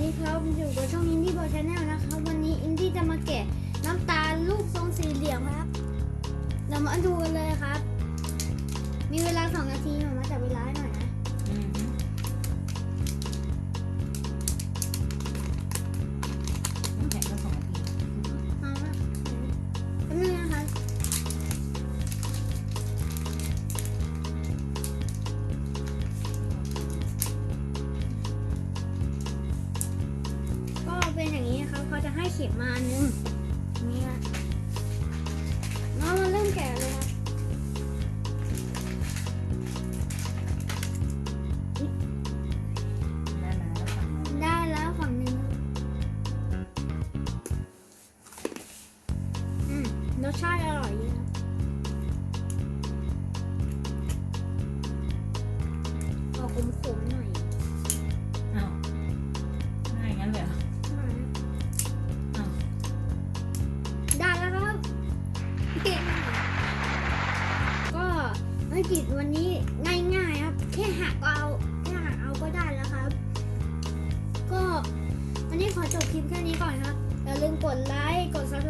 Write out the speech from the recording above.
ดีครับอยู่กับช่องอินดี้บอยชาแนลนะครับ วันนี้อินดี้จะมาแกะน้ำตาลลูกทรงสี่เหลี่ยมครับ เรามาดูกันเลยครับ ขาจะให้เข็มมาอันนึงนี่ละน้องมาเริ่มแกะเลยครับได้แล้วฝั่งนู้นได้แล้วฝั่งหนึ่งอืมรสชาติอร่อยดีครับออกขมๆหน่อย กิจวันนี้ง่ายๆครับ แค่หักเอาแค่หักเอาก็ได้แล้วครับ ก็วันนี้ขอจบคลิปแค่นี้ก่อนครับ อย่าลืมกดไลค์ กด subscribe แล้วกดกระดิ่งแจ้งเตือนนะครับ